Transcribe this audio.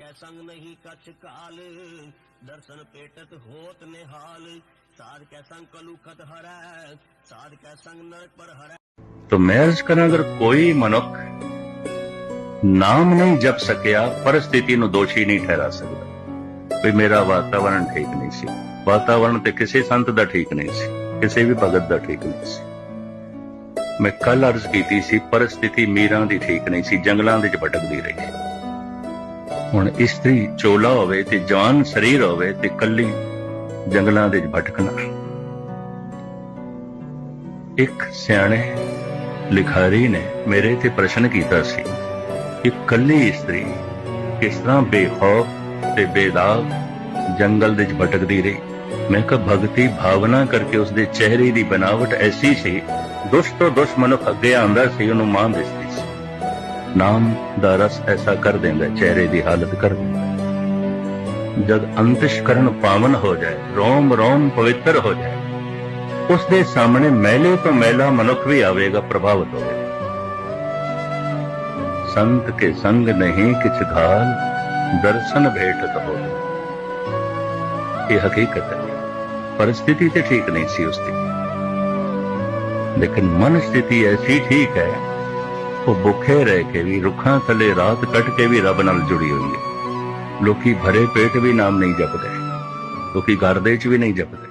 ਕੈ ਸੰਗ ਨਹੀਂ ਕਛ ਕਾਲ, ਦਰਸ਼ਨ ਪੇਟਤ ਹੋਤ ਨਿਹਾਲ। ਸਾਧ ਕੈ ਸੰਗ ਕਲੂ ਖਤ ਹਰੈ, ਸਾਧ ਕੈ ਸੰਗ ਨਰਕ ਪਰ ਹਰੈ। ਤੋ ਮੈਂ ਅਰਜ਼ ਕਰਾਂ ਅਗਰ ਕੋਈ ਮਨੁੱਖ ਨਾਮ ਨਹੀਂ ਜਪ ਸਕਿਆ, ਪਰਿਸਥਿਤੀ ਨੂੰ ਦੋਸ਼ੀ ਨਹੀਂ ਠਹਿਰਾ ਸਕਦਾ। ਵੀ ਮੇਰਾ ਵਾਤਾਵਰਣ ਠੀਕ ਨਹੀਂ ਸੀ। ਵਾਤਾਵਰਣ ਤੇ ਕਿਸੇ ਸੰਤ ਦਾ ਠੀਕ ਨਹੀਂ ਸੀ, ਕਿਸੇ ਵੀ ਭਗਤ ਦਾ ਠੀਕ ਨਹੀਂ ਸੀ। ਮੈਂ ਕੱਲ ਅਰਜ਼ ਕੀਤੀ ਸੀ, ਪਰਿਸਥਿਤੀ ਮੀਰਾਂ ਦੀ ਠੀਕ ਨਹੀਂ ਸੀ, ਜੰਗਲਾਂ ਦੇ ਵਿੱਚ ਭਟਕਦੀ ਰਹੀ। ਹੁਣ ਇਸਤਰੀ ਚੋਲਾ ਹੋਵੇ ਤੇ ਜਵਾਨ ਸਰੀਰ ਹੋਵੇ ਤੇ ਕੱਲੀ ਜੰਗਲਾਂ ਦੇ ਭਟਕਣਾ। ਇੱਕ ਸਿਆਣੇ ਲਿਖਾਰੀ ਨੇ ਮੇਰੇ ਤੇ ਪ੍ਰਸ਼ਨ ਕੀਤਾ ਸੀ ਕਿ ਕੱਲੀ ਇਸਤਰੀ ਕਿਸ ਤਰ੍ਹਾਂ ਬੇਖੌਫ ਤੇ ਬੇਦਾਗ ਜੰਗਲ ਦੇ ਵਿੱਚ ਭਟਕਦੀ ਰਹੀ। ਮੈਂ ਕਿਹਾ, ਭਗਤੀ ਭਾਵਨਾ ਕਰਕੇ ਉਸਦੇ ਚਿਹਰੇ ਦੀ ਬਨਾਵਟ ਐਸੀ ਸੀ, ਦੁਸ਼ਟ ਤੋਂ ਦੁਸ਼ਟ ਮਨੁੱਖ ਅੱਗੇ ਆਂਦਾ ਸੀ, ਉਹਨੂੰ ਮਾਂ ਦਿਸਦੀ। ਸੀ ਨਾਮ ਦਾ ਰਸ ਐਸਾ ਕਰ ਦਿੰਦਾ ਹੈ, ਚਿਹਰੇ ਦੀ ਹਾਲਤ ਕਰ ਦਿੰਦਾ ਹੈ। ਜਦ ਅੰਤਿਸ਼ਕਰਨ ਪਾਵਨ ਹੋ ਜਾਏ ਰੋਮ ਰੋਮ ਪਵਿੱਤਰ ਹੋ ਜਾਏ ਉਸ ਦੇ ਸਾਹਮਣੇ ਮੈਲੇ ਤੋਂ ਮੈਲਾ ਮਨੁੱਖ ਵੀ ਆਵੇਗਾ ਪ੍ਰਭਾਵਿਤ ਹੋਵੇਗਾ ਸੰਤ ਕੇ ਸੰਗ ਨਹੀਂ ਕਿਛ ਘਾਲ ਦਰਸ਼ਨ ਭੇਟਤ ਹੋ ਇਹ ਹਕੀਕਤ ਹੈ परिस्थिति ਤੇ ਠੀਕ ਨਹੀਂ ਸੀ ਉਸਦੀ ਲੇਕਿਨ ਮਨ ਸਥਿਤੀ ਐਸੀ ਠੀਕ ਹੈ ਉਹ ਭੁੱਖੇ ਰਹਿ ਕੇ ਵੀ, ਰੁੱਖਾਂ ਥੱਲੇ ਰਾਤ ਕੱਟ ਕੇ ਵੀ ਰੱਬ ਨਾਲ ਜੁੜੀ ਹੋਈ ਹੈ। ਲੋਕੀ ਭਰੇ ਪੇਟ ਵੀ ਨਾਮ ਨਹੀਂ ਜਪਦੇ, ਲੋਕੀ ਘਰ ਦੇ ਚ ਵੀ ਨਹੀਂ ਜਪਦੇ।